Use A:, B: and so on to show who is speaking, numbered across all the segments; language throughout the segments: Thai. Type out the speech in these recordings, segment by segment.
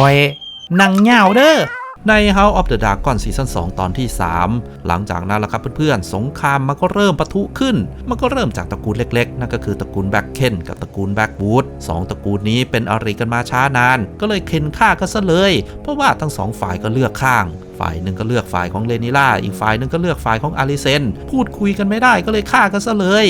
A: คอย นังเงาเด้อใน House of the Dragon ซีซั่น2ตอนที่ 3 หลังจากนั้นล่ะครับเพื่อนๆ สงครามมันก็เริ่มปะทุขึ้น มันก็เริ่มจากตระกูลเล็กๆ นั่นก็คือตระกูลแบ็กเคนกับตระกูลแบ็กวูดสองตระกูลนี้เป็นอริกันมาช้านาน ก็เลยเค้นฆ่ากันซะเลย เพราะว่าทั้งสองฝ่ายก็เลือกข้าง ฝ่ายหนึ่งก็เลือกฝ่ายของเลนิล่า อีกฝ่ายหนึ่งก็เลือกฝ่ายของอาริเซน พูดคุยกันไม่ได้ก็เลยฆ่ากันซะเลย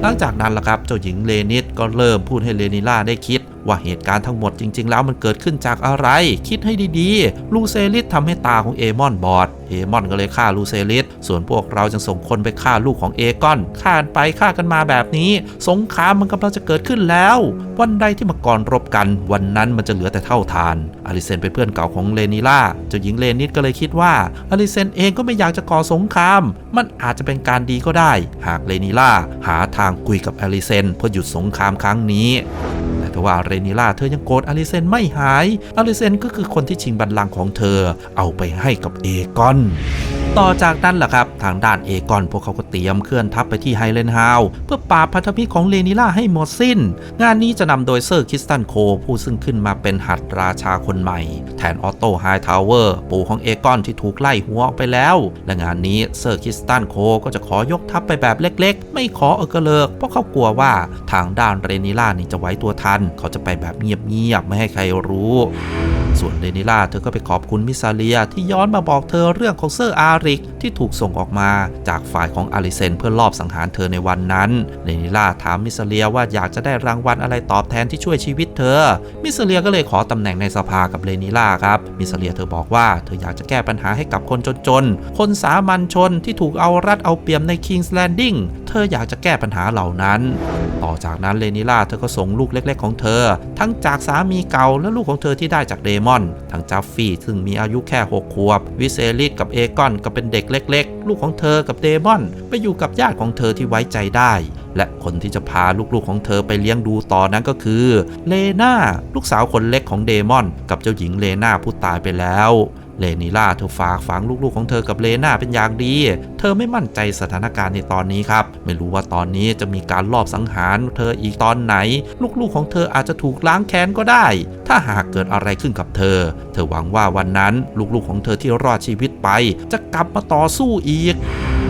A: หลังจากนั้นล่ะครับเจ้าหญิงเลนิสก็เริ่มพูดให้เลนิล่าได้คิด ว่าเหตุการณ์ทั้งหมดจริง ๆ แล้วมันเกิดขึ้นจากอะไร คิดให้ดีๆ ลูเซลิสทำให้ตาของเอมอนบอด เอมอนก็เลยฆ่าลูเซลิสส่วนพวกเราจึงส่งคนไปฆ่าลูกของเอกอนฆ่ากันไปฆ่ากันมาแบบนี้ สงครามมันกำลังจะเกิดขึ้นแล้ว วันใดที่มาก่อนรบกัน วันนั้นมันจะเหลือแต่เท่าทานอาริเซนเป็นเพื่อนเก่าของเลนิล่าเจ้าหญิงเลนิสก็เลยคิดว่าอาริเซนเองก็ไม่อยากจะก่อสงคราม มันอาจจะเป็นการดีก็ได้ หากเลนิล่าหาทางคุยกับอาริเซนเพื่อหยุดสงครามครั้งนี้ แต่ว่าเรนิล่าเธอยังโกรธอลิเซนไม่หาย อลิเซนก็คือคนที่ชิงบัลลังก์ของเธอ เอาไปให้กับเอกอน ต่อจากนั้นล่ะครับทางด้านเอกอนพวกเขาก็เตรียมเคลื่อนทัพไปที่ไฮเลนฮาวเพื่อปราบพันธมิตรของเลนิล่าให้หมดสิ้น งานนี้จะนำโดยเซอร์คิสตันโค ผู้ซึ่งขึ้นมาเป็นหัดราชาคนใหม่ แทนออตโตไฮทาวเวอร์ปู่ของเอกอนที่ถูกไล่หัวออกไปแล้ว และงานนี้เซอร์คิสตันโคก็จะขอยกทัพไปแบบเล็กๆ ไม่ขอเอกเลิก เพราะเขากลัวว่าทางด้านเรนิล่านี่จะไว้ตัวทัน เขาจะไปแบบเงียบๆไม่ให้ใครรู้ ส่วนเรนิล่าเธอก็ไปขอบคุณมิซาเลียที่ย้อนมาบอกเธอเรื่องของเซอร์อาริกที่ถูกส่งออกมาจากฝ่ายของอาริเซนเพื่อลอบสังหารเธอในวันนั้นเรนิล่าถามมิซาเลียว่าอยากจะได้รางวัลอะไรตอบแทนที่ช่วยชีวิตเธอ มิซาเลียก็เลยขอตำแหน่งในสภากับเรนิล่าครับ มิซาเลียเธอบอกว่าเธออยากจะแก้ปัญหาให้กับคนจนๆ คนสามัญชนที่ถูกเอารัดเอาเปรียบใน King's Landing เธออยากจะแก้ปัญหาเหล่านั้น ต่อจากนั้นเลนิล่าเธอก็ส่งลูกเล็ก ๆ ของเธอ ทั้งจากสามีเก่าและลูกของเธอที่ได้จากเดมอน ทั้งจัฟฟี่ซึ่งมีอายุแค่ 6 ขวบ วิเซลิสกับเอกอนก็เป็นเด็กเล็ก ๆ ลูกของเธอกับเดมอน ไปอยู่กับญาติของเธอที่ไว้ใจได้ และคนที่จะพาลูกๆของเธอไปเลี้ยงดูต่อนั้นก็คือเลนาลูกสาวคนเล็กของเดมอน กับเจ้าหญิงเลนาผู้ตายไปแล้ว เลนิล่าเธอฝากฝังลูกๆของเธอกับเลน่าเป็นอย่างดี เธอไม่มั่นใจสถานการณ์ในตอนนี้ครับ ไม่รู้ว่าตอนนี้จะมีการลอบสังหารเธออีกตอนไหน ลูกๆของเธออาจจะถูกล้างแค้นก็ได้ ถ้าหากเกิดอะไรขึ้นกับเธอ เธอหวังว่าวันนั้นลูกๆของเธอที่รอดชีวิตไป จะกลับมาต่อสู้อีก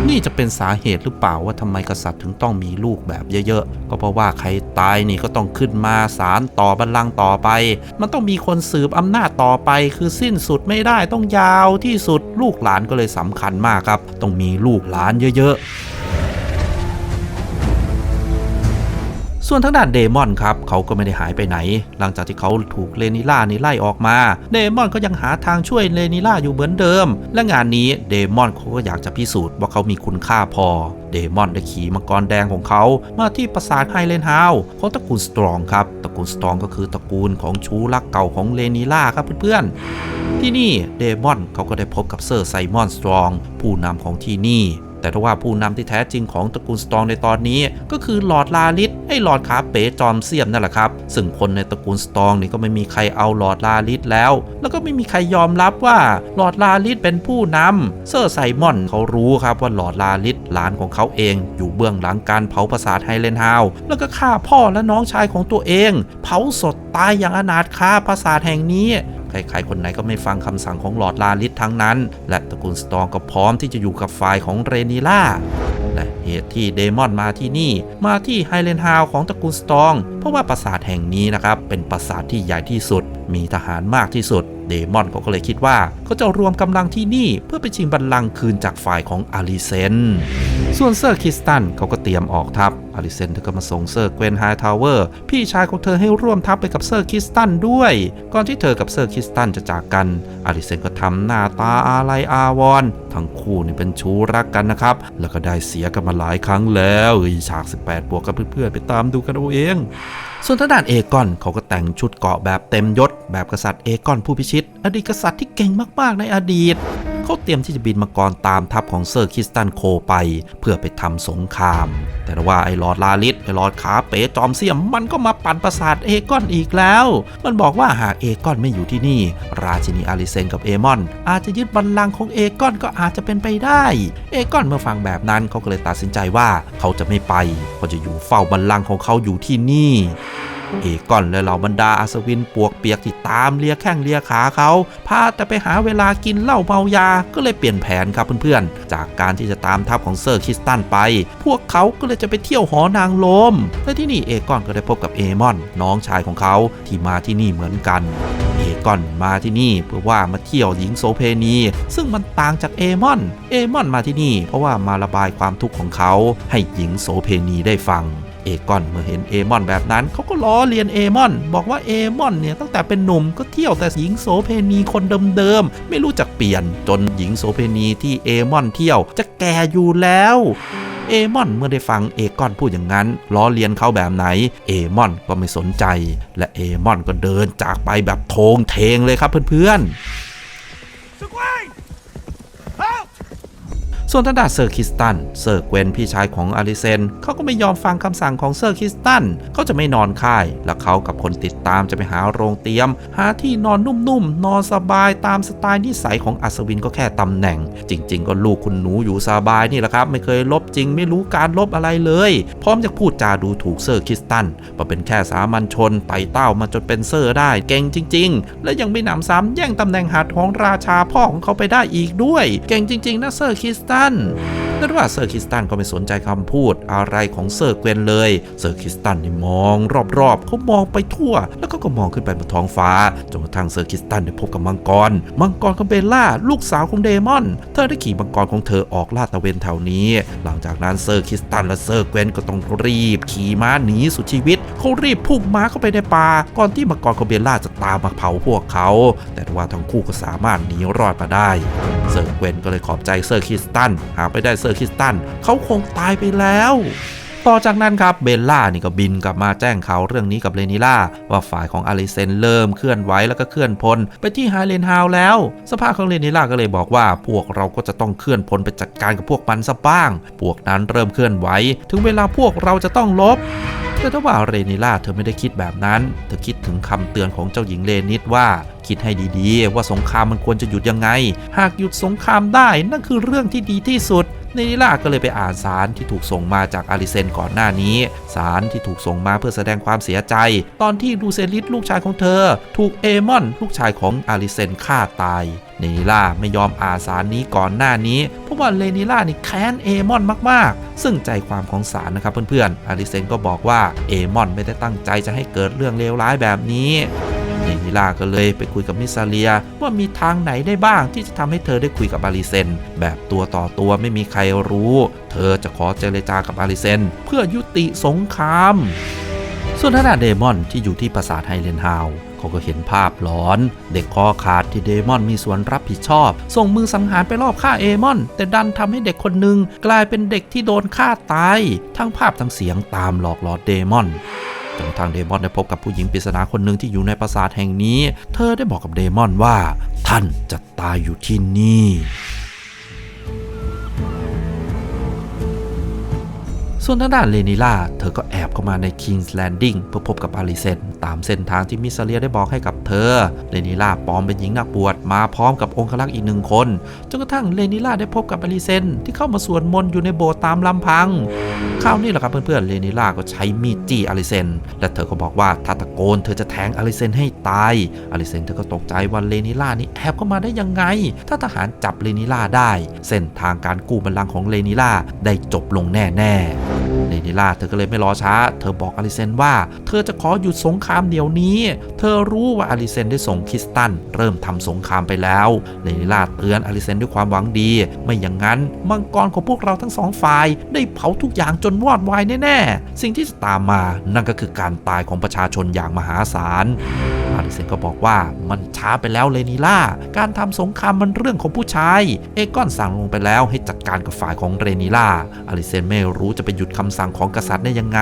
A: นี่จะเป็นสาเหตุหรือเปล่าว่าทำไมกษัตริย์ถึงต้องมีลูกแบบเยอะๆ ก็เพราะว่าใครตายนี่ก็ต้องขึ้นมาสารต่อบัลลังก์ต่อไป มันต้องมีคนสืบอำนาจต่อไป คือสิ้นสุดไม่ได้ต้องยาวที่สุดลูกหลานก็เลยสำคัญมากครับ ต้องมีลูกหลานเยอะๆ ส่วนทางด้านเดมอนครับเขาก็ไม่ได้หายไปไหน หลังจากที่เขาถูกเลนิล่านี่ไล่ออกมา เดมอนก็ยังหาทางช่วยเลนิล่าอยู่เหมือนเดิม และงานนี้เดมอนเขาก็อยากจะพิสูจน์ว่าเขามีคุณค่าพอ เดมอนได้ขี่มังกรแดงของเขา มาที่ปราสาทไฮเลนฮาวของตระกูลสตรองครับ ตระกูลสตรองก็คือตระกูลของชูรักเก่าของเลนิล่าครับเพื่อนๆที่นี่เดมอนเขาก็ได้พบกับเซอร์ไซมอนสตรอง ผู้นำของที่นี่ แต่ถ้าว่าผู้นำที่แท้จริงของตระกูลสตรองในตอนนี้ ก็คือหลอดลาลิสไอ้หลอดขาเป๋จอมเสียมนั่นแหละครับ ซึ่งคนในตระกูลสตรองนี่ก็ไม่มีใครเอาหลอดลาลิสแล้ว แล้วก็ไม่มีใครยอมรับว่าหลอดลาลิสเป็นผู้นำเซอร์ไซมอนเขารู้ครับว่าหลอดลาลิสหลานของเขาเองอยู่เบื้องหลังการเผาปราสาทไฮเลนฮาวแล้วก็ฆ่าพ่อและน้องชายของตัวเอง เผาสดตายอย่างอนาถคาปราสาทแห่งนี้ ใครๆคนไหนก็ไม่ฟังคำสั่งของหลอดลาลิสทั้งนั้น และตระกูลสตองก็พร้อมที่จะอยู่กับฝ่ายของเรนีล่า และเหตุที่เดมอนมาที่นี่ มาที่ไฮเลนฮาวของตระกูลสตอง เพราะว่าปราสาทแห่งนี้นะครับ เป็นปราสาทที่ใหญ่ที่สุด มีทหารมากที่สุด เดมอนก็เลยคิดว่าเขาจะรวมกำลังที่นี่ เพื่อไปชิงบัลลังก์คืนจากฝ่ายของอาริเซน ส่วนเซอร์คริสตันเขาก็เตรียมออกทัพ อาริเซนเธอก็มาส่งเซอร์เกวนไฮทาวเวอร์ พี่ชายของเธอให้ร่วมทัพไปกับเซอร์คริสตันด้วย ก่อนที่เธอกับเซอร์คริสตันจะจากกัน อาริเซนก็ทำหน้าตาอาลัยอาวร ทั้งคู่นี่เป็นชู้รักกันนะครับ แล้วก็ได้เสียกันมาหลายครั้งแล้วฉาก 18 บวกกับเพื่อนๆไปตามดูกันเอาเอง ส่วนทางด้านเอกอนเขาก็แต่งชุดเกาะแบบเต็มยศ แบบกษัตริย์เอกอนผู้พิชิต อดีตกษัตริย์ที่เก่งมากๆในอดีต เขาเตรียมที่จะบินมังกรตามทัพของเซอร์คริสตันโคไป เพื่อไปทำสงคราม แต่ว่าไอ้ลอร์ดลาลิสไอ้ลอร์ดขาเป๋จอมเสียมมันก็มาปั่นประสาทเอกอนอีกแล้ว มันบอกว่าหากเอกอนไม่อยู่ที่นี่ ราชินีอาริเซนกับเอมอน อาจจะยึดบัลลังก์ของเอกอนก็อาจจะเป็นไปได้ เอกอนเมื่อฟังแบบนั้นเขาก็เลยตัดสินใจว่าเขาจะไม่ไปเขาจะอยู่เฝ้าบัลลังก์ของเขาอยู่ที่นี่ เอกอนและเหล่าบรรดาอัศวินปวกเปียกที่ตามเลียแข้งเลียขาเขา พาแต่ไปหาเวลากินเหล้าเมายา ก็เลยเปลี่ยนแผนครับเพื่อนๆ จากการที่จะตามทัพของเซอร์คริสตันไป พวกเขาก็เลยจะไปเที่ยวหอนางลม และที่นี่เอกอนก็ได้พบกับเอมอน น้องชายของเขาที่มาที่นี่เหมือนกันเอกอนมาที่นี่เพื่อว่ามาเที่ยวหญิงโสเพณี ซึ่งมันต่างจากเอมอน เอมอนมาที่นี่ เพราะว่ามาระบายความทุกข์ของเขาให้หญิงโสเพณีได้ฟัง เอกอนเมื่อเห็นเอมอนแบบนั้นเขาก็ล้อเลียนเอมอน บอกว่าเอมอนเนี่ยตั้งแต่เป็นหนุ่มก็เที่ยวแต่หญิงโสเพณีคนเดิมๆไม่รู้จักเปลี่ยนจนหญิงโสเพณีที่เอมอนเที่ยวจะแก่อยู่แล้วเอมอนเมื่อได้ฟังเอกอนพูดอย่างนั้นล้อเลียนเขาแบบไหน เอมอนก็ไม่สนใจ และเอมอนก็เดินจากไปแบบโทงเทงเลยครับเพื่อนๆ ส่วนทางด้านเซอร์คิสตัน เซอร์เกวนพี่ชายของอาริเซนเขาก็ไม่ยอมฟังคำสั่งของเซอร์คิสตันเขาจะไม่นอนค่าย และเขากับคนติดตามจะไปหาโรงเตรียม หาที่นอนนุ่มๆ นอนสบายตามสไตล์นิสัยของอัศวินก็แค่ตำแหน่ง จริง ๆ ก็ลูกคุณหนูอยู่สบายนี่แหละครับ ไม่เคยลบจริงไม่รู้การลบอะไรเลย พร้อมจะพูดจาดูถูกเซอร์คิสตันว่าเป็นแค่สามัญชนไต่เต้ามาจนเป็นเซอร์ได้เก่งจริง ๆ และยังไม่หนำซ้ำแย่งตำแหน่งหัดของราชาพ่อของเขาไปได้อีกด้วย เก่งจริงๆนะเซอร์คิสตันนั่นว่าเซอร์คริสตันก็ไม่สนใจคำพูดอะไรของเซอร์เกวนเลย เซอร์คริสตันนี่มองรอบๆเขามองไปทั่ว แล้วก็ก็มองขึ้นไปบนท้องฟ้าจนกระทั่งเซอร์คริสตันได้พบกับมังกร มังกรของเบลล่าลูกสาวของเดมอน เธอได้ขี่มังกรของเธอออกลาดตะเวนแถวนี้ หลังจากนั้นเซอร์คริสตันและเซอร์เกวนก็ต้องรีบขี่ม้าหนีสุดชีวิต เขารีบพุ่งม้าเข้าไปในป่าก่อนที่มังกรโคเบล่าจะตามมาเผาพวกเขา แต่ว่าทั้งคู่ก็สามารถหนีรอดมาได้ เซอร์เกวนก็เลยขอบใจเซอร์คริสตัน หากไปได้เซอร์คริสตันเขาคงตายไปแล้ว ต่อจากนั้นครับเบลล่านี่ก็บินกลับมาแจ้งข่าวเรื่องนี้กับเลนิล่าว่าฝ่ายของอลิเซนเริ่มเคลื่อนไหวแล้วก็เคลื่อนพลไปที่ไฮเลนฮาวแล้ว สภาพของเลนิล่าก็เลยบอกว่า พวกเราก็จะต้องเคลื่อนพลไปจัดการกับพวกมันซะบ้าง พวกนั้นเริ่มเคลื่อนไหวถึงเวลาพวกเราจะต้องลบแต่ถ้าว่าเรนิล่าเธอไม่ได้คิดแบบนั้น เธอคิดถึงคำเตือนของเจ้าหญิงเลนิดว่าคิดให้ดีๆ ว่าสงครามมันควรจะหยุดยังไง หากหยุดสงครามได้นั่นคือเรื่องที่ดีที่สุด เรนิล่าก็เลยไปอ่านสารที่ถูกส่งมาจากอาริเซนก่อนหน้านี้ สารที่ถูกส่งมาเพื่อแสดงความเสียใจ ตอนที่ลูเซลิสลูกชายของเธอ ถูกเอมอนลูกชายของอาริเซนฆ่าตายเนนิล่าไม่ยอมอ่านสารนี้ก่อนหน้านี้ เพราะว่าเลนิล่านี่แค้นเอมอนมากๆ ซึ่งใจความของสารนะครับเพื่อนๆอาริเซนก็บอกว่าเอมอนไม่ได้ตั้งใจจะให้เกิดเรื่องเลวร้ายแบบนี้ ล่าก็เลยไปคุยกับมิซาเลีย ว่ามีทางไหนได้บ้างที่จะทำให้เธอได้คุยกับอาริเซน แบบตัวต่อตัวไม่มีใครรู้ เธอจะขอเจรจากับอาริเซน เพื่อยุติสงคราม ส่วนทางด้าเดมอนที่อยู่ที่ปราสาทไฮเลนฮาวเขาก็เห็นภาพหลอน เด็กคอขาดที่เดมอนมีส่วนรับผิดชอบ ส่งมือสังหารไปรอบฆ่าเอมอน แต่ดันทำให้เด็กคนหนึ่งกลายเป็นเด็กที่โดนฆ่าตาย ทั้งภาพทั้งเสียงตามหลอกหลอนเดมอน ทางเดมอนได้พบกับผู้หญิงปริศนาคนหนึ่งที่อยู่ในปราสาทแห่งนี้ เธอได้บอกกับเดมอนว่า ท่านจะตายอยู่ที่นี่ ส่วนทางด้านเลนิล่าเธอก็แอบเข้ามาใน King's Landing เพื่อพบกับอาริเซนตามเส้นทางที่มิซาเลียได้บอกให้กับเธอ เลนิล่าปลอมเป็นหญิงนักบวชมาพร้อมกับองครักษ์อีกหนึ่งคน จนกระทั่งเลนิล่าได้พบกับอาริเซนที่เข้ามาสวดมนต์อยู่ในโบสถ์ตามลำพัง คราวนี้แหละครับเพื่อนๆ เลนิล่าก็ใช้มีดจี้อาริเซน และเธอก็บอกว่าถ้าตะโกนเธอจะแทงอาริเซนให้ตายอาริเซนเธอก็ตกใจว่าเลนิล่านี่แอบเข้ามาได้ยังไง ถ้าทหารจับเลนิล่าได้ เส้นทางการกู้บัลลังก์ของเลนิล่าได้จบลงแน่ๆ เลนิล่าเธอก็เลยไม่รอช้า เธอบอกอาริเซนว่า เธอจะขอหยุดสงครามเดี๋ยวนี้ เธอรู้ว่าอาริเซนได้ส่งคิสตัน เริ่มทำสงครามไปแล้ว เลนิล่าเตือนอาริเซนด้วยความหวังดี ไม่อย่างนั้นมังกรของพวกเราทั้งสองฝ่าย ได้เผาทุกอย่างจนวอดวายแน่ๆ สิ่งที่จะตามมานั่นก็คือการตายของประชาชนอย่างมหาศาล อาริเซนก็บอกว่ามันช้าไปแล้วเลนิล่า การทำสงครามมันเรื่องของผู้ชาย เอกอนสั่งลงไปแล้วให้จัดการกับฝ่ายของเรนิล่าอาริเซนไม่รู้จะไปหยุดคำสั่งของกษัตริย์ได้ยังไง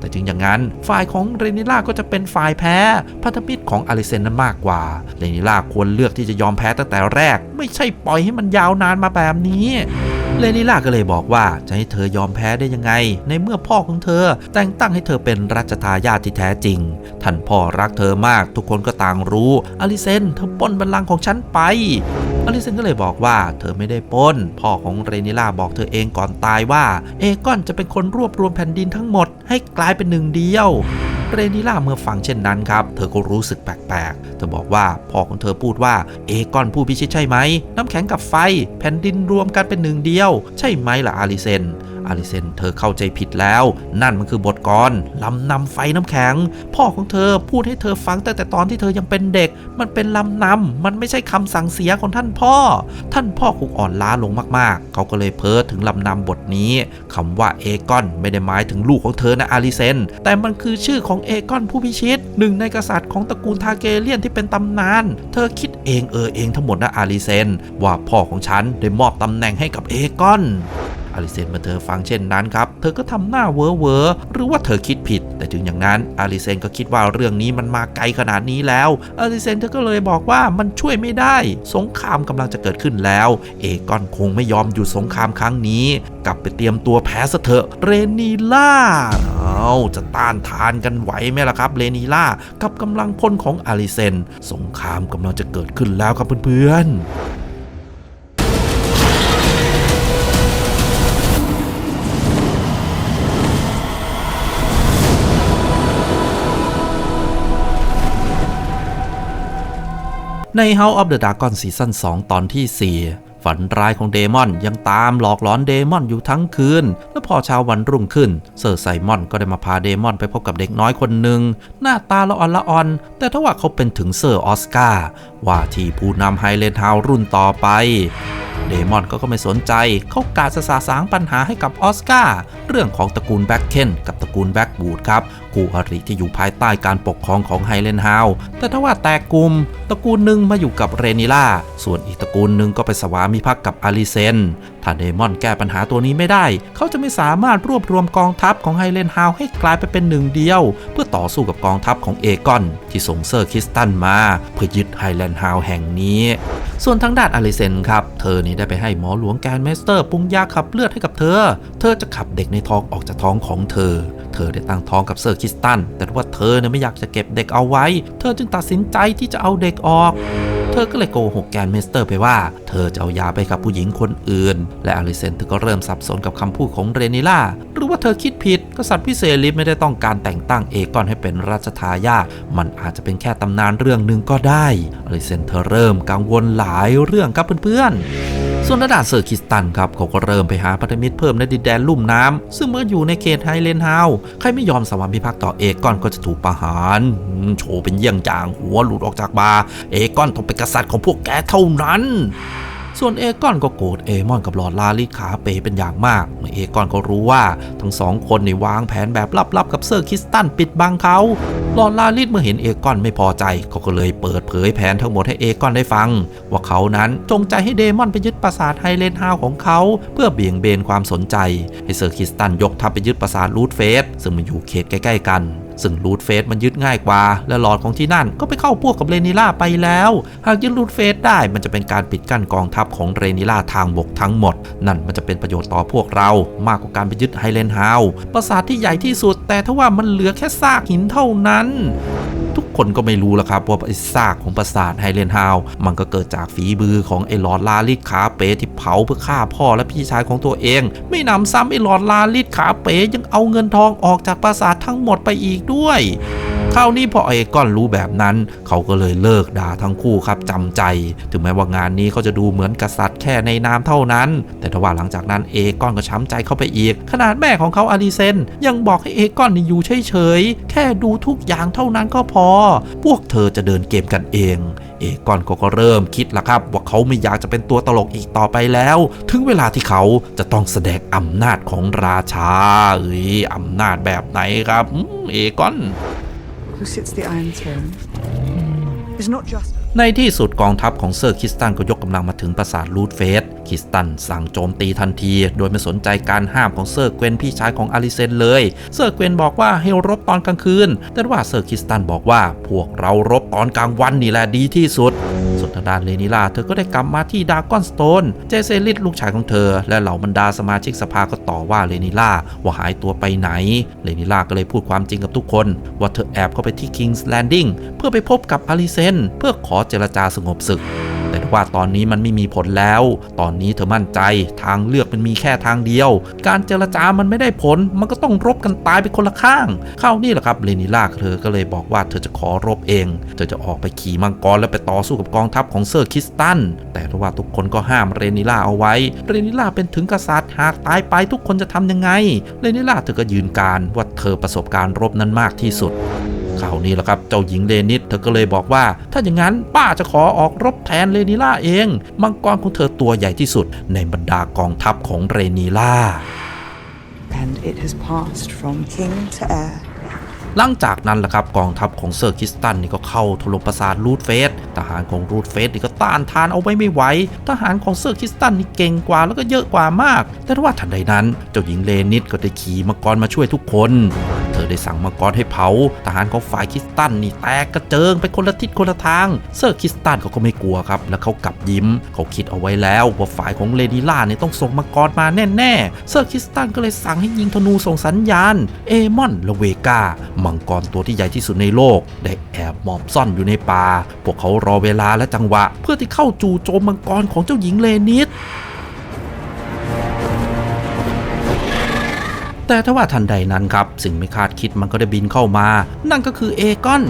A: แต่ถึงอย่างนั้นฝ่ายของเรนิล่าก็จะเป็นฝ่ายแพ้พันธมิตรของอาริเซนนั้นมากกว่า เรนิล่าควรเลือกที่จะยอมแพ้ตั้งแต่แรก ไม่ใช่ปล่อยให้มันยาวนานมาแบบนี้ เลนิล่าก็เลยบอกว่าจะให้เธอยอมแพ้ได้ยังไง ในเมื่อพ่อของเธอ แต่งตั้งให้เธอเป็นรัชทายาทที่แท้จริง ท่านพ่อรักเธอมาก ทุกคนก็ต่างรู้อลิเซนเธอป้นบัลลังก์ของฉันไปอลิเซนก็เลยบอกว่าเธอไม่ได้ป้น พ่อของเรนิล่าบอกเธอเองก่อนตายว่า เอกอนจะเป็นคนรวบรวมแผ่นดินทั้งหมดให้กลายเป็นหนึ่งเดียว เรนิล่าเมื่อฟังเช่นนั้นครับ เธอก็รู้สึกแปลกๆเธอบอกว่าพ่อของเธอพูดว่าเอกอนผู้พิชิตใช่ไหม น้ำแข็งกับไฟ แผ่นดินรวมกันเป็นหนึ่งเดียว ใช่ไหมล่ะอาริเซน อาริเซนเธอเข้าใจผิดแล้ว นั่นมันคือบทกรลำนำไฟน้ำแข็ง พ่อของเธอพูดให้เธอฟังตั้งแต่ตอนที่เธอยังเป็นเด็ก มันเป็นลำนำมันไม่ใช่คำสั่งเสียของท่านพ่อ ท่านพ่อคงอ่อนล้าลงมากๆ เขาก็เลยเพ้อถึงลำนำบทนี้คำว่าเอกอนไม่ได้หมายถึงลูกของเธอนะอาริเซน แต่มันคือชื่อของเอกอนผู้พิชิต หนึ่งในกษัตริย์ของตระกูลทาเกเลียนที่เป็นตำนาน เธอคิดเองเออเองทั้งหมดนะอาริเซน ว่าพ่อของฉันได้มอบตำแหน่งให้กับเอกอน อาริเซนเมื่อเธอฟังเช่นนั้นครับ เธอก็ทำหน้าเวอเวอหรือว่าเธอคิดผิด แต่ถึงอย่างนั้นอาริเซนก็คิดว่าเรื่องนี้มันมาไกลขนาดนี้แล้วอาริเซนเธอก็เลยบอกว่ามันช่วยไม่ได้ สงครามกำลังจะเกิดขึ้นแล้ว เอกอนคงไม่ยอมหยุดสงครามครั้งนี้ กลับไปเตรียมตัวแพ้ซะเถอะเรนีล่าเอาจะต้านทานกันไหวไหมล่ะครับเรนีล่ากับกำลังพลของอาริเซน สงครามกำลังจะเกิดขึ้นแล้วครับเพื่อนๆ ใน House of the Dragon ซีซั่น2 ตอนที่ 4 ฝันร้ายของเดมอนยังตามหลอกหลอนเดมอนอยู่ทั้งคืน และพอเช้าวันรุ่งขึ้น เซอร์ไซมอนก็ได้มาพาเดมอนไปพบกับเด็กน้อยคนหนึ่ง หน้าตาละอ่อนละอ่อน แต่ถ้าว่าเขาเป็นถึงเซอร์ออสการ์ว่าที่ผู้นำไฮเลนทาวรุ่นต่อไปเดมอนก็ก็ไม่สนใจ เขากาจะสาสางปัญหาให้กับออสการ์เรื่องของตระกูลแบ็กเคนกับตระกูลแบ็กบูดครับ คู่อริที่อยู่ภายใต้การปกครองของไฮเลนฮาวแต่ถ้าว่าแตกกลุ่มตระกูลหนึ่งมาอยู่กับเรนิล่าส่วนอีกตระกูลหนึ่งก็ไปสวามิภักดิ์กับอาริเซน ถ้าเดมอนแก้ปัญหาตัวนี้ไม่ได้ เขาจะไม่สามารถรวบรวมกองทัพของไฮเลนฮาวให้กลายไปเป็นหนึ่งเดียว เพื่อต่อสู้กับกองทัพของเอกอน ที่ส่งเซอร์คริสตันมา เพื่อยึดไฮแลนด์ฮาวแห่งนี้ ส่วนทางด้านอาริเซนครับ เธอนี่ได้ไปให้หมอหลวงแกนเมสเตอร์ปรุงยาขับเลือดให้กับเธอ เธอจะขับเด็กในท้องออกจากท้องของเธอ เธอได้ตั้งท้องกับเซอร์คริสตัน แต่ว่าเธอเนี่ยไม่อยากจะเก็บเด็กเอาไว้ เธอจึงตัดสินใจที่จะเอาเด็กออก เธอก็เลยโกหกแกนเมสเตอร์ไปว่า เธอจะเอายาไปกับผู้หญิงคนอื่น และอาริเซนเธอก็เริ่มสับสนกับคำพูดของเรนิล่า หรือว่าเธอคิดผิด กษัตริย์พิเศษลิฟไม่ได้ต้องการแต่งตั้งเอกอนให้เป็นราชทายาทมันอาจจะเป็นแค่ตำนานเรื่องหนึ่งก็ได้อาริเซนเธอเริ่มกังวลหลายเรื่องครับเพื่อนๆ ส่วนระดับเซอร์คิสตันครับเขาก็เริ่มไปหาพันธมิตรเพิ่มในดินแดนลุ่มน้ำซึ่งเมื่ออยู่ในเขตไฮเลนฮาวใครไม่ยอมสวามิภักดิ์ต่อเอกอนก็จะถูกประหารโชว์เป็นเยี่ยงจางหัวหลุดออกจากบาร์เอกอนต้องเป็นกษัตริย์ของพวกแกเท่านั้น ส่วนเอกอนก็โกรธเอมอนกับหลอดลาลิขาเปเป็นอย่างมากเมื่อเอกอนก็รู้ว่าทั้งสองคนนี่วางแผนแบบลับๆกับเซอร์คิสตันปิดบังเขาหลอดลาลิเมื่อเห็นเอกอนไม่พอใจเขาก็เลยเปิดเผยแผนทั้งหมดให้เอกอนได้ฟัง ว่าเขานั้นจงใจให้เดมอนไปยึดปราสาทไฮเลนฮาวของเขา เพื่อเบี่ยงเบนความสนใจ ให้เซอร์คิสตันยกทัพไปยึดปราสาทรูทเฟสซึ่งมันอยู่เขตใกล้ๆกันซึ่งรูทเฟสมันยึดง่ายกว่า และหลอดของที่นั่นก็ไปเข้าพวกกับเรนิล่าไปแล้ว หากยึดรูทเฟสได้มันจะเป็นการปิดกั้นกองทัพของเรนิล่าทางบกทั้งหมด นั่นมันจะเป็นประโยชน์ต่อพวกเรามากกว่าการไปยึดไฮเลนฮาวปราสาทที่ใหญ่ที่สุด แต่ถ้าว่ามันเหลือแค่ซากหินเท่านั้น ทุกคนก็ไม่รู้ละครับว่าไอ้ซากของปราสาทไฮเลนฮาวมันก็เกิดจากฝีมือของไอ้หลอดลาลิดขาเป๋ที่เผาเพื่อฆ่าพ่อและพี่ชายของตัวเอง ไม่นำซ้ำไอ้หลอดลาลิดขาเป๋ยังเอาเงินทองออกจากปราสาททั้งหมดไปอีกด้วย คราวนี้พอเอกอนรู้แบบนั้น เขาก็เลยเลิกด่าทั้งคู่ครับจำใจ ถึงแม้ว่างานนี้เขาจะดูเหมือนกษัตริย์แค่ในนามเท่านั้น แต่ทว่าหลังจากนั้นเอกอนก็ช้ำใจเข้าไปอีก ขนาดแม่ของเขาอาริเซนยังบอกให้เอกอนนี่อยู่เฉยๆแค่ดูทุกอย่างเท่านั้นก็พอ พวกเธอจะเดินเกมกันเองเอกอนก็ก็เริ่มคิดล้วครับ ว่าเขาไม่อยากจะเป็นตัวตลกอีกต่อไปแล้ว ถึงเวลาที่เขาจะต้องแสดงอำนาจของราชาเอ้ยอำนาจแบบไหนครับเอกอน
B: who sits the Iron Throne is not just
A: ในที่สุดกองทัพของเซอร์คริสตันก็ยกกำลังมาถึงปราสาทลูดเฟสคิสตันสั่งโจมตีทันที โดยไม่สนใจการห้ามของเซอร์เกวนพี่ชายของอาริเซนเลย เซอร์เกวนบอกว่าให้รบตอนกลางคืน แต่ว่าเซอร์คิสตันบอกว่าพวกเรารบตอนกลางวันนี่แหละดีที่สุดส่วนทางด้านเลนิลาเธอก็ได้กลับมาที่ดากอนสโตน เจเซลิสลูกชายของเธอ และเหล่าบรรดาสมาชิกสภาก็ต่อว่าเลนิลาว่าหายตัวไปไหน เลนิลาก็เลยพูดความจริงกับทุกคน ว่าเธอแอบเข้าไปที่ King's Landing เพื่อไปพบกับอาริเซน เพื่อขอเจรจาสงบศึก ว่าตอนนี้มันไม่มีผลแล้ว ตอนนี้เธอมั่นใจทางเลือกมันมีแค่ทางเดียว การเจรจามันไม่ได้ผล มันก็ต้องรบกันตายไปคนละข้าง เข้านี่แหละครับเลนิล่าเธอก็เลยบอกว่าเธอจะขอรบเอง เธอจะออกไปขี่มังกรแล้วไปต่อสู้กับกองทัพของเซอร์คิสตัน แต่ว่าทุกคนก็ห้ามเรนิล่าเอาไว้ เรนิล่าเป็นถึงกษัตริย์หากตายไปทุกคนจะทำยังไง เรนิล่าเธอก็ยืนการว่าเธอประสบการณ์รบนั้นมากที่สุด ข่าวนี้แหละครับ เจ้าหญิงเลนิสเธอก็เลยบอกว่า ถ้าอย่างนั้นป้าจะขอออกรบแทนเรนิล่าเอง มังกรของเธอตัวใหญ่ที่สุด ในบรรดากองทัพของเรนิล่า
B: And it has passed from king to heir.
A: หลังจากนั้นแหละครับกองทัพของเซอร์คิสตันนี่ก็เข้าถล่มปราสาทรูดเฟสทหารของรูดเฟสนี่ก็ต้านทานเอาไว้ไม่ไหวทหารของเซอร์คิสตันนี่เก่งกว่าแล้วก็เยอะกว่ามาก แต่ว่าทันใดนั้นเจ้าหญิงเลนิสก็ได้ขี่มังกรมาช่วยทุกคนเธ อได้สั่งมังกรให้เผา ทหารของฝ่ายคริสตันนี่แตกกระเจิงไปคนละทิศคนละทาง เซอร์คริสตันเขาก็ไม่กลัวครับ แล้วเขากลับยิ้ม เขาคิดเอาไว้แล้วว่าฝ่ายของเลดีล่าเนี่ยต้องส่งมังกรมาแน่ๆ เซอร์คริสตันก็เลยสั่งให้ยิงธนูส่งสัญญาณ เอมอนและเวกามังกรตัวที่ใหญ่ที่สุดในโลก ได้แอบหมอบซ่อนอยู่ในป่า พวกเขารอเวลาและจังหวะ เพื่อที่เข้าจู่โจมมังกรของเจ้าหญิงเลนิส แต่ทว่าทันใดนั้นครับ สิ่งไม่คาดคิดมันก็ได้บินเข้ามา นั่นก็คือเอกอน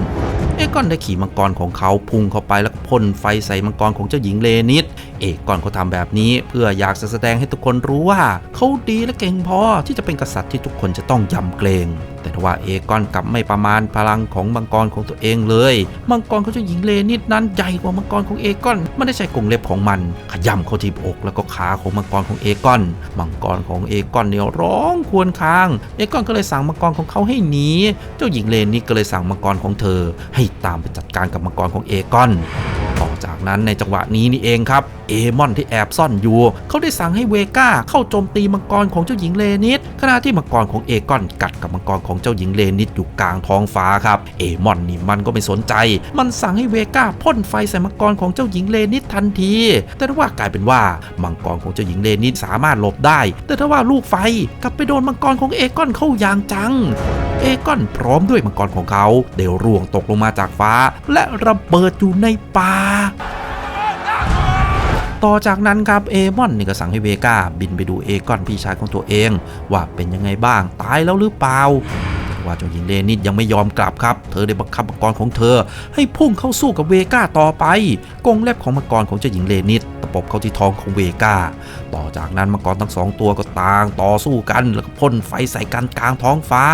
A: เอกอนได้ขี่มังกรของเขาพุ่งเข้าไปแล้วพ่นไฟใส่มังกรของเจ้าหญิงเลนิด เอกอนเขาทำแบบนี้เพื่ออยากจะแสดงให้ทุกคนรู้ว่า เขาดีและเก่งพอที่จะเป็นกษัตริย์ที่ทุกคนจะต้องยำเกรง แต่ทว่าเอกอนกลับไม่ประมาณพลังของมังกรของตัวเองเลย มังกรของเจ้าหญิงเลนิสนั้นใหญ่กว่ามังกรของเอกอนไม่ได้ใช้กรงเล็บของมัน ขย่ำเข้าที่อกแล้วก็ขาของมังกรของเอกอน มังกรของเอกอนเนี่ยร้องควญคาง เอกอนก็เลยสั่งมังกรของเขาให้หนี เจ้าหญิงเลนิสก็เลยสั่งมังกรของเธอ ให้ตามไปจัดการกับมังกรของเอกอน จากนั้นในจังหวะนี้นี่เองครับเอมอนที่แอบซ่อนอยู่ เขาได้สั่งให้เวก้าเข้าโจมตีมังกรของเจ้าหญิงเลนิสขณะที่มังกรของเอกอนกัดกับมังกรของเจ้าหญิงเลนิสอยู่กลางท้องฟ้าครับเอมอนนี่มันก็ไม่สนใจ มันสั่งให้เวก้าพ่นไฟใส่มังกรของเจ้าหญิงเลนิสทันที แต่ว่ากลายเป็นว่ามังกรของเจ้าหญิงเลนิสสามารถหลบได้ แต่ถ้าว่าลูกไฟกลับไปโดนมังกรของเอกอนเข้าอย่างจัง เอกอนพร้อมด้วยมังกรของเขาเดวร่วงตกลงมาจากฟ้า และระเบิดอยู่ในป่าต่อจากนั้นครับเอมอนนี่ก็สั่งให้เวก้าบินไปดูเอกอนพี่ชายของตัวเอง ว่าเป็นยังไงบ้างตายแล้วหรือเปล่า ว่าเจ้าหญิงเลนิดยังไม่ยอมกลับครับ เธอได้บังคับมังกรของเธอ ให้พุ่งเข้าสู้กับเวก้าต่อไป กงเล็บของมังกรของเจ้าหญิงเลนิดตะปบเข้าที่ท้องของเวก้า ต่อจากนั้นมังกรทั้งสองตัวก็ต่างต่อสู้กันแล้วก็พ่นไฟใส่กันกลางท้องฟ้า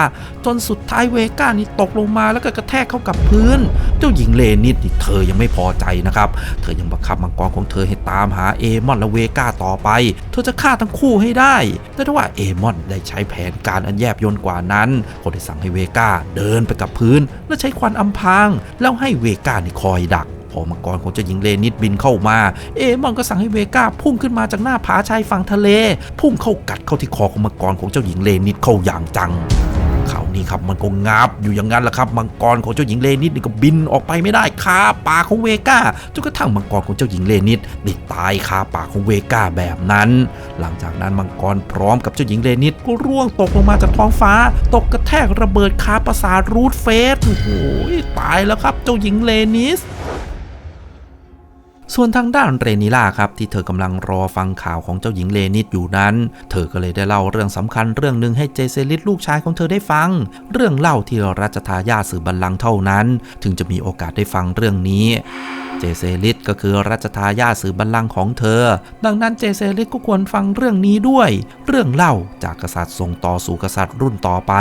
A: จนสุดท้ายเวก้านี่ตกลงมาแล้วก็กระแทกเข้ากับพื้น เจ้าหญิงเลนิดนี่เธอยังไม่พอใจนะครับ เธอยังบังคับมังกรของเธอให้ตามหาเอมอนและเวก้าต่อไป เธอจะฆ่าทั้งคู่ให้ได้ แต่ถ้าว่าเอมอนได้ใช้แผนการอันแยบยลกว่านั้นเขาได้สั่งให้เวก้าเดินไปกับพื้น และใช้ควันอำพาง แล้วให้เวก้านี่คอยดัก พอมังกรของเจ้าหญิงเลนิดบินเข้ามา เอมอนก็สั่งให้เวก้าพุ่งขึ้นมาจากหน้าผาชายฝั่งทะเล พุ่งเข้ากัดเข้าที่คอของมังกรของเจ้าหญิงเลนิดเข้าอย่างจังาวนี้ครับมันก็งับอยู่อย่างนั้นแหละครับมังกรของเจ้าหญิงเลนิดนี่ก็บินออกไปไม่ได้คาปากของเวก้าจนกระทั่งมังกรของเจ้าหญิงเลนิดได้ตายคาปากของเวก้าแบบนั้น หลังจากนั้นมังกรพร้อมกับเจ้าหญิงเลนิดก็ร่วงตกลงมาจากท้องฟ้า ตกกระแทกระเบิดคาปราสาทรูทเฟสโอ้โหตายแล้วครับเจ้าหญิงเลนิส ส่วนทางด้านเรนิล่าครับที่เธอกำลังรอฟังข่าวของเจ้าหญิงเลนิดอยู่นั้น เธอก็เลยได้เล่าเรื่องสำคัญเรื่องหนึ่งให้เจเซลิสลูกชายของเธอได้ฟัง เรื่องเล่าที่รัชทายาทสื่อบัลลังก์เท่านั้น ถึงจะมีโอกาสได้ฟังเรื่องนี้ เจเซลิสก็คือรัชทายาทสื่อบัลลังก์ของเธอ ดังนั้นเจเซลิสก็ควรฟังเรื่องนี้ด้วย เรื่องเล่าจากกษัตริย์ส่งต่อสู่กษัตริย์รุ่นต่อไป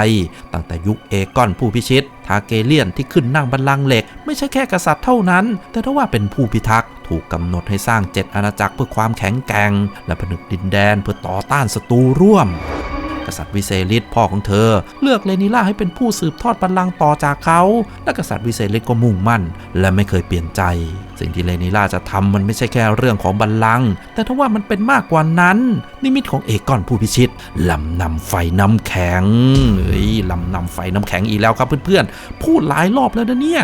A: ตั้งแต่ยุคเอกอนผู้พิชิตทาเกเลียนที่ขึ้นนั่งบัลลังก์เหล็ก ไม่ใช่แค่กษัตริย์เท่านั้น แต่ถ้าว่าเป็นผู้พิทักษ์ถูกกำหนดให้สร้างเจ็ดอาณาจักรเพื่อความแข็งแกร่ง และผนึกดินแดนเพื่อต่อต้านศัตรูร่วม กษัตริย์วิเซริสพ่อของเธอ เลือกเลนิล่าให้เป็นผู้สืบทอดบัลลังก์ต่อจากเขา และกษัตริย์วิเซริสก็มุ่งมั่น และไม่เคยเปลี่ยนใจ สิ่งที่เลนิล่าจะทำมันไม่ใช่แค่เรื่องของบัลลังก์แต่ถ้าว่ามันเป็นมากกว่านั้น นิมิตของเอกอนผู้พิชิตลำนำไฟน้ำแข็งเฮ้ยลำนำไฟน้ำแข็งอีกแล้วครับเพื่อนๆพูดหลายรอบแล้วนะเนี่ย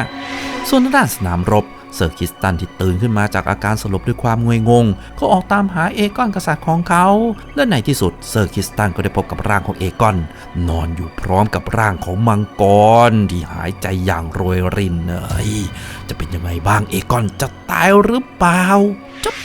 A: ส่วนด้านสนามรบ เซอร์คิสตันที่ตื่นขึ้นมาจากอาการสลบด้วยความงวยงง ก็ออกตามหาเอกอนกษัตริย์ของเขา และในที่สุดเซอร์คิสตันก็ได้พบกับร่างของเอกอน นอนอยู่พร้อมกับร่างของมังกรที่หายใจอย่างโรยรินเอ้ยจะเป็นยังไงบ้างเอกอนจะตายหรือเปล่าจบ